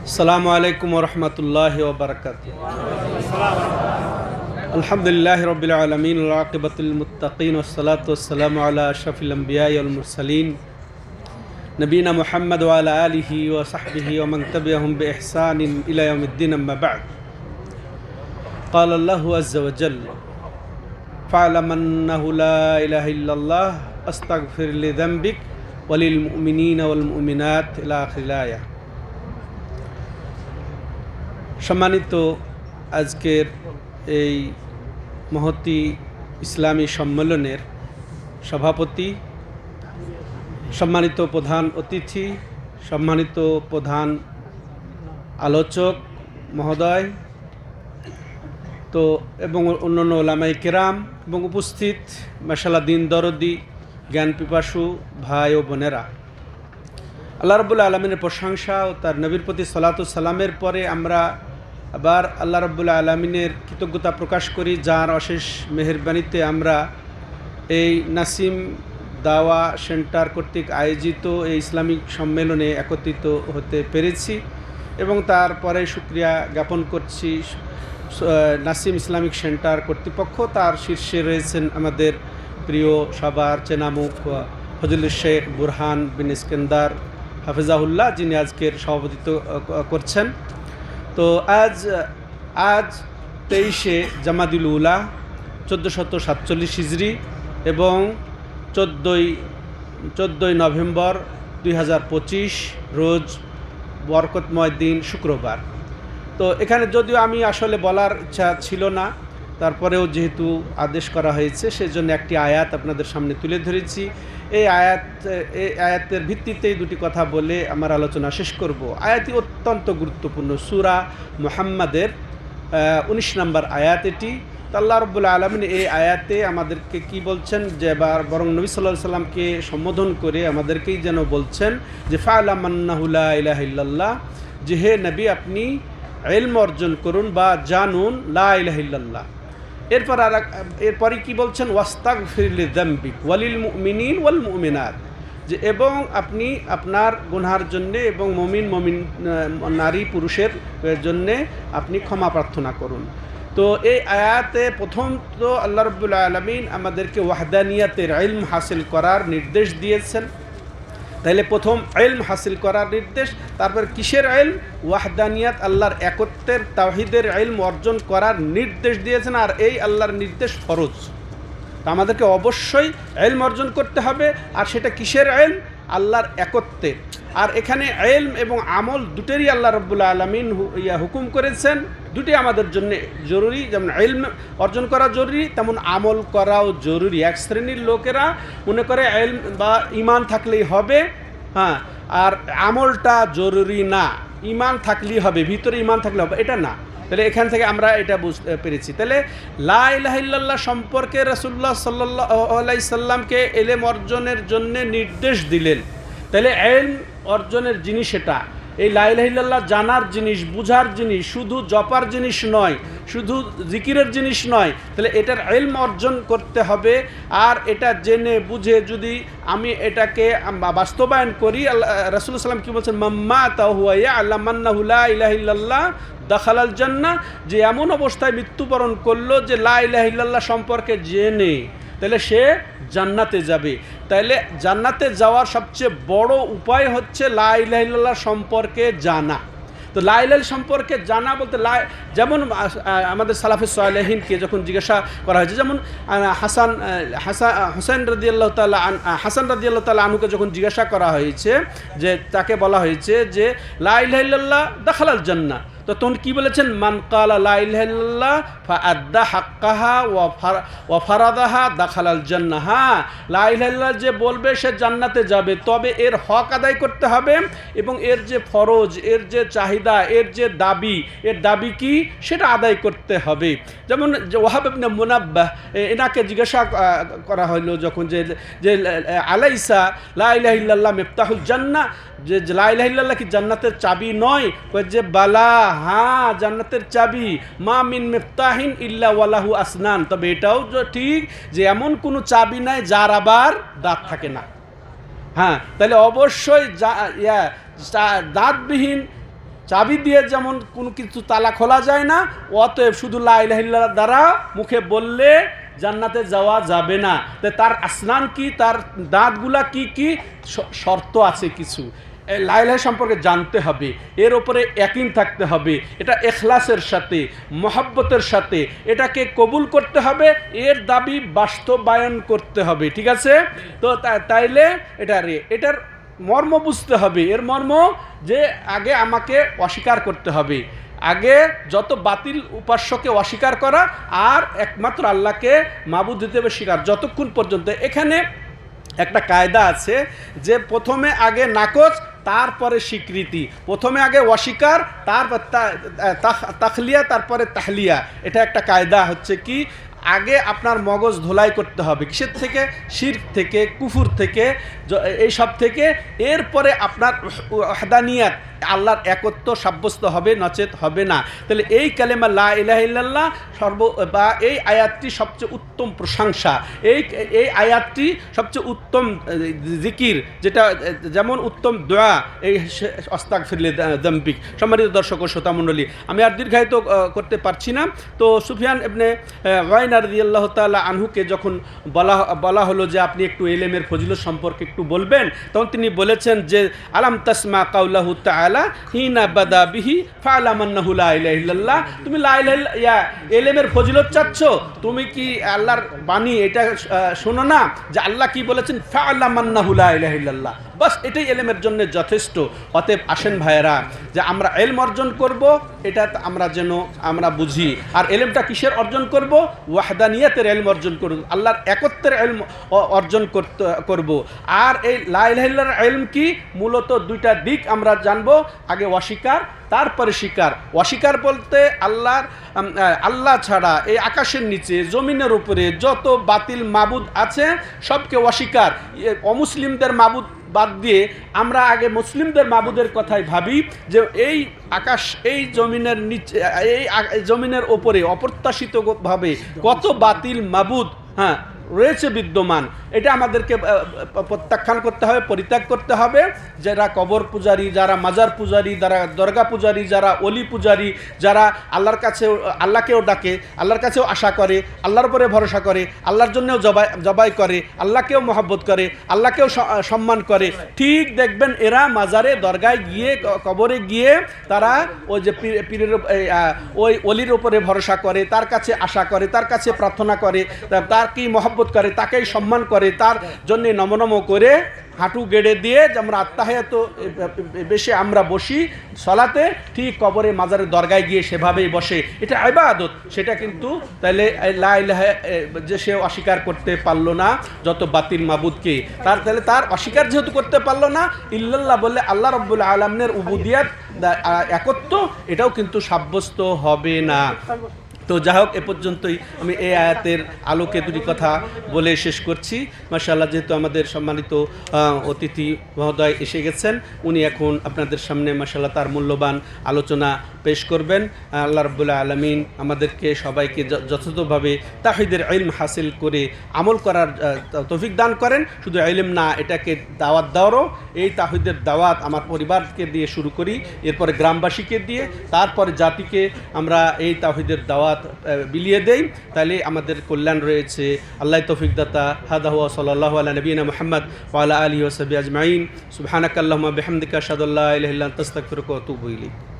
السلام عليكم ورحمة الله وبركاته. الحمد لله رب العالمين والعاقبة للمتقين والصلاة والسلام على أشرف الأنبياء والمرسلين. نبينا محمد وعلى آله وصحبه ومن تبعهم بإحسان إلى يوم الدين أما بعد. قال الله عز وجل فاعلم أنه لا إله إلا الله أستغفر لذنبك وللمؤمنين والمؤمنات إلى آخر الآية. সম্মানিত আজকের এই মহতি ইসলামী সম্মেলনের সভাপতি, সম্মানিত প্রধান অতিথি, সম্মানিত প্রধান আলোচক মহোদয়, তো এবং অন্যান্য ওলামাই কেরাম এবং উপস্থিত মাসালা দিন দরদি জ্ঞান পিপাসু ভাই ও বোনেরা। আল্লাহ রবুল্লা আলমিনের প্রশংসা ও তার নবীর প্রতি সালাতু সালামের পরে আমরা আবার আল্লাহ রবুল্লা আলমিনের কৃতজ্ঞতা প্রকাশ করি, যার অশেষ মেহরবানিতে আমরা এই নাসিম দাওয়া সেন্টার কর্তৃক আয়োজিত এই ইসলামিক সম্মেলনে একত্রিত হতে পেরেছি এবং তারপরে সুক্রিয়া জ্ঞাপন করছি নাসিম ইসলামিক সেন্টার কর্তৃপক্ষ। তার শীর্ষে রয়েছেন আমাদের প্রিয় সবার চেনামুখ ফজল শেখ বুরহান বিন ইস্কেন্দার হাফিজাহুল্লাহ, যিনি আজকের সভাপতিত্ব করছেন। তো আজ আজ তেইশে জামাদিল উলা, চোদ্দোশত সাতচল্লিশ হিজড়ি এবং চোদ্দোই চোদ্দোই নভেম্বর দুই হাজার পঁচিশ, রোজ বরকতময় দিন শুক্রবার। তো এখানে যদিও আমি আসলে বলার ইচ্ছা ছিল না তারপরেও যেহেতু আদেশ করা হয়েছে, সেজন্য একটি আয়াত আপনাদের সামনে তুলে ধরেছি। এই আয়াত, এই আয়াতের ভিত্তিতেই দুটি কথা বলে আমার আলোচনা শেষ করব। আয়াতটি অত্যন্ত গুরুত্বপূর্ণ। সুরা মোহাম্মদের উনিশ নম্বর আয়াত এটি। তো আল্লাহ রব্বুল্লা আলমিন এই আয়াতে আমাদেরকে কি বলছেন? যে বার বরং নবী সাল্লাহ সাল্লামকে সম্বোধন করে আমাদেরকেই যেন বলছেন যে ফালামান্নাহুল্লাহ ইলাহ ইল্লাল্লাহ যে হে নবী, আপনি এলম অর্জন করুন বা জানুন লা ইলাহ ইল্লাল্লাহ। এরপর আর এরপরে কি বলছেন? ওয়াস্তাক ফিরলি ওয়ালিল মুমিনিন ওয়াল মুমিনাত। যে এবং আপনি আপনার গুনহার জন্যে এবং মমিন মমিন নারী, পুরুষের জন্যে আপনি ক্ষমা প্রার্থনা করুন। তো এই আয়াতে প্রথম তো আল্লাহ রব্বুল আলমিন আমাদেরকে ওয়াহদানিয়াতের ইলম হাসিল করার নির্দেশ দিয়েছেন। তাহলে প্রথম এলম হাসিল করার নির্দেশ, তারপর কিসের এলম ওয়াহদানিয়াত, আল্লাহর একত্বের তাহিদের এলম অর্জন করার নির্দেশ দিয়েছেন, আর এই আল্লাহর নির্দেশ ফরজ। আমাদেরকে অবশ্যই এলম অর্জন করতে হবে, আর সেটা কিসের এলম আল্লাহর একত্বের। আর এখানে এলম এবং আমল দুটেরই আল্লাহ রব্বুল্লা আলমিন ইয়া হুকুম করেছেন। দুটি আমাদের জন্য জরুরি, যেমন এলম অর্জন করা জরুরি, তেমন আমল করাও জরুরি। এক শ্রেণির লোকেরা মনে করে এলম বা ইমান থাকলেই হবে হ্যাঁ আর আমলটা জরুরি না। ইমান থাকলেই হবে, ভিতরে ইমান থাকলে হবে, এটা না। তাহলে এখান থেকে আমরা এটা বুঝতে পেরেছি। তাহলে লা ইলাহা সম্পর্কে রসুল্লাহ সাল্লাহ সাল্লামকে এলেম অর্জনের জন্য নির্দেশ দিলেন। তাহলে এলম অর্জনের জিনিস এটা। এই লাইলাহিল্লাহ জানার জিনিস, বুঝার জিনিস, শুধু জপার জিনিস নয়, শুধু জিকিরের জিনিস নয়, তাহলে এটার এলম অর্জন করতে হবে। আর এটা জেনে বুঝে যদি আমি এটাকে বাস্তবায়ন করি, আল্লাহ, রসুল সাল্লাম কি বলছেন মাম্মা তাহুয়া আল্লাহ মান্নাহুল্লাহ ইলাহিল্লাহ দাখালাল জান্না যে এমন অবস্থায় মৃত্যুবরণ করল যে লা সম্পর্কে জেনে তাহলে সে জান্নাতে যাবে। তাহলে জান্নাতে যাওয়ার সবচেয়ে বড় উপায় হচ্ছে লা ইলাহা সম্পর্কে জানা। তো লাইলাল সম্পর্কে জানা বলতে লাই যেমন আমাদের সালাফে সালেহিনকে যখন জিজ্ঞাসা করা হয়েছে, যেমন হাসান হাসা হোসেন রদি আল্লাহ তাল্লাহ হাসান রদি আল্লাহ তাল্লাহ আনুকে যখন জিজ্ঞাসা করা হয়েছে, যে তাকে বলা হয়েছে যে লাইল্লাহ দাখালাল জান্না তো তখন কি বলেছেন? মান কালা ফা আদ্দা হাক্কাহা ওয়া ফার- ওয়া ফারাদাহা দাখালাল জান্না লাইল্লাহ যে বলবে সে জান্নাতে যাবে। তবে এর হক আদায় করতে হবে এবং এর যে ফরজ, এর যে চাহিদা, এর যে দাবি, এর দাবি কি? সেটা আদায় করতে হবে। যেমন ওয়াহাব ইবনে এনাকে জিজ্ঞাসা করা হলো যখন যে যে আলাইসা লাইলাহ ইল্লাল্লাহ মেফতাহুল জান্না যে লাইলাহ ইল্লাল্লাহ কি জান্নাতের চাবি নয়? যে, বালা হ্যাঁ জান্নাতের চাবি। মা মিন মেফতাহিন ইল্লা ওয়ালাহু আসনান। তবে এটাও ঠিক যে এমন কোনো চাবি নাই যার আবার দাঁত থাকে না। হ্যাঁ তাহলে অবশ্যই যা দাঁতবিহীন চাবি দিয়ে যেমন কোনো কিছু তালা খোলা যায় না, অতএব শুধু লাইলাহিল্লাহ দ্বারা মুখে বললে জান্নাতে যাওয়া যাবে না। তার আসনান কি, তার দাঁতগুলা কি কি শর্ত আছে কিছু। এই লাইলাহ সম্পর্কে জানতে হবে। এর ওপরে একইন থাকতে হবে। এটা এখলাসের সাথে, মহাব্বতের সাথে, এটাকে কবুল করতে হবে, এর দাবি বাস্তবায়ন করতে হবে। ঠিক আছে? তো তাইলে এটা রে, এটার মর্ম বুঝতে হবে। এর মর্ম যে আগে আমাকে অস্বীকার করতে হবে। আগে যত বাতিল উপাস্যকে অস্বীকার করা, আর একমাত্র আল্লাহকে মাবুদ হিসেবে স্বীকার। যতক্ষণ পর্যন্ত এখানে একটা কায়দা আছে যে প্রথমে আগে নাকচ তারপরে স্বীকৃতি। প্রথমে আগে অস্বীকার, তারপর তাখলিয়া, তারপরে তাহলিয়া। এটা একটা কায়দা হচ্ছে কি, আগে আপনার মগজ ধোলাই করতে হবে। কিসের থেকে? শির থেকে, কুফুর থেকে এই সব থেকে। এরপরে আপনার হাদানিয়াত আল্লাহর একত্ব সাব্যস্ত হবে, নচেত হবে না। তাহলে এই কালেমা লা ইলাহা ইল্লাল্লাহ সর্ব, বা এই আয়াতটি সবচেয়ে উত্তম প্রশংসা। এই এই আয়াতটি সবচেয়ে উত্তম জিকির, যেটা, যেমন উত্তম দোয়া, এই অস্তাক ফিরলে দম্পিক সম্মানিত দর্শক ও শ্রোতা মণ্ডলী, আমি আর দীর্ঘায়িত করতে পারছি না। তো সুফিয়ান এমনি ওয়াইনার আল্লাহ তাল্লাহ আনহুকে যখন বলা বলা হলো যে আপনি একটু এলেমের ফজিলত সম্পর্কে একটু বলবেন, তখন তিনি বলেছেন যে, আলাম তাসমা কাউলাহু তাআলা হিনা বাদা বিহি ফালামান্নাহু লা ইলাহা ইল্লাল্লাহ। তুমি ইয়া, এলেমের ফজিলত চাচ্ছ? তুমি কি আল্লাহর বাণী এটা শোনো না যে আল্লাহ কি বলেছেন? ফালামান্নাহু লা ইলাহা ইল্লাল্লাহ। বাস এটাই এলেমের জন্য যথেষ্ট। অতএব আসেন ভাইয়েরা, যে আমরা এলম অর্জন করব, এটা আমরা যেন, আমরা বুঝি। আর এলেমটা কিসের অর্জন করব? ওয়াহদানিয়াতের এলম অর্জন করব। আল্লাহর একত্বের এলম অর্জন করতে, করব। আর এই লাইলাহিল্লার এলম কি? মূলত দুইটা দিক আমরা জানব। আগে অস্বীকার, তারপরে স্বীকার। অস্বীকার বলতে আল্লাহর আল্লাহ ছাড়া, এই আকাশের নিচে, জমিনের উপরে যত বাতিল মাবুদ আছে, সবকে অস্বীকার। অমুসলিমদের মাবুদ বাদ দিয়ে আমরা আগে মুসলিমদের মাবুদের কথাই ভাবি যে এই আকাশ, এই জমিনের নিচে, এই জমিনের ওপরে অপ্রত্যাশিতভাবে কত বাতিল মাবুদ হ্যাঁ রয়েছে বিদ্যমান। এটা আমাদেরকে প্রত্যাখ্যান করতে হবে, পরিত্যাগ করতে হবে। যারা কবর পূজারী, যারা মাজার পূজারী, যারা দরগা পূজারী, যারা অলি পূজারী, যারা আল্লাহর কাছে আল্লাহকেও ডাকে, আল্লাহর কাছেও আশা করে, আল্লাহর উপরে ভরসা করে, আল্লাহর জন্যও জবাই জবাই করে, আল্লাহকেও মহব্বত করে, আল্লাহকেও সম্মান করে। ঠিক দেখবেন এরা মাজারে, দরগায় গিয়ে কবরে গিয়ে তারা ওই যে পীর- পীরের ওই অলির উপরে ভরসা করে, তার কাছে আশা করে, তার কাছে প্রার্থনা করে তার কি মহব্বত করে তাকেই সম্মান করে তার জন্য নমনম করে হাঁটু গেড়ে দিয়ে যে আমরা আত্মাহায়াত বেশে আমরা বসি সলাতে ঠিক কবরে মাজারের দরগায় গিয়ে সেভাবেই বসে। এটা ইবাদত সেটা কিন্তু তাহলে এই লা ইলাহা এ, যে সে অস্বীকার করতে পারল না যত বাতিল মাবুদকে। তার তাহলে তার অস্বীকার যেহেতু করতে পারল না ইল্লাল্লাহ বললে আল্লাহ রব্বুল আলমের উবুদিয়াত একত্ব এটাও কিন্তু সাব্যস্ত হবে না। তো যাই হোক, এ পর্যন্তই আমি এই আয়াতের আলোকে দুটি কথা বলে শেষ করছি। মাশাআল্লাহ, যেহেতু আমাদের সম্মানিত অতিথি মহোদয় এসে গেছেন, উনি এখন আপনাদের সামনে মাশাআল্লাহ তার মূল্যবান আলোচনা পেশ করবেন। আল্লাহ রব্বুল্লাহ আলমিন আমাদেরকে সবাইকে যথাযথভাবে তাহিদের ইলম হাসিল করে আমল করার তৌফিক দান করেন। শুধু ইলম না, এটাকে দাওয়াত দেওয়ারও এই তাহিদের দাওয়াত আমার পরিবারকে দিয়ে শুরু করি, এরপরে গ্রামবাসীকে দিয়ে, তারপরে জাতিকে আমরা এই তাহিদের দাওয়াত বিলিয়ে দেই, তাহলে আমাদের কল্যাণ রয়েছে। আল্লাহ তৌফিক দাতা। হাদা হুয়া সাল্লাহ আলা নবীনা মোহাম্মদ ওয়ালা আলী ওসবি আজমাইন। সুবহানাক বেহমদিকা আশহাদু আল্লা ইলাহা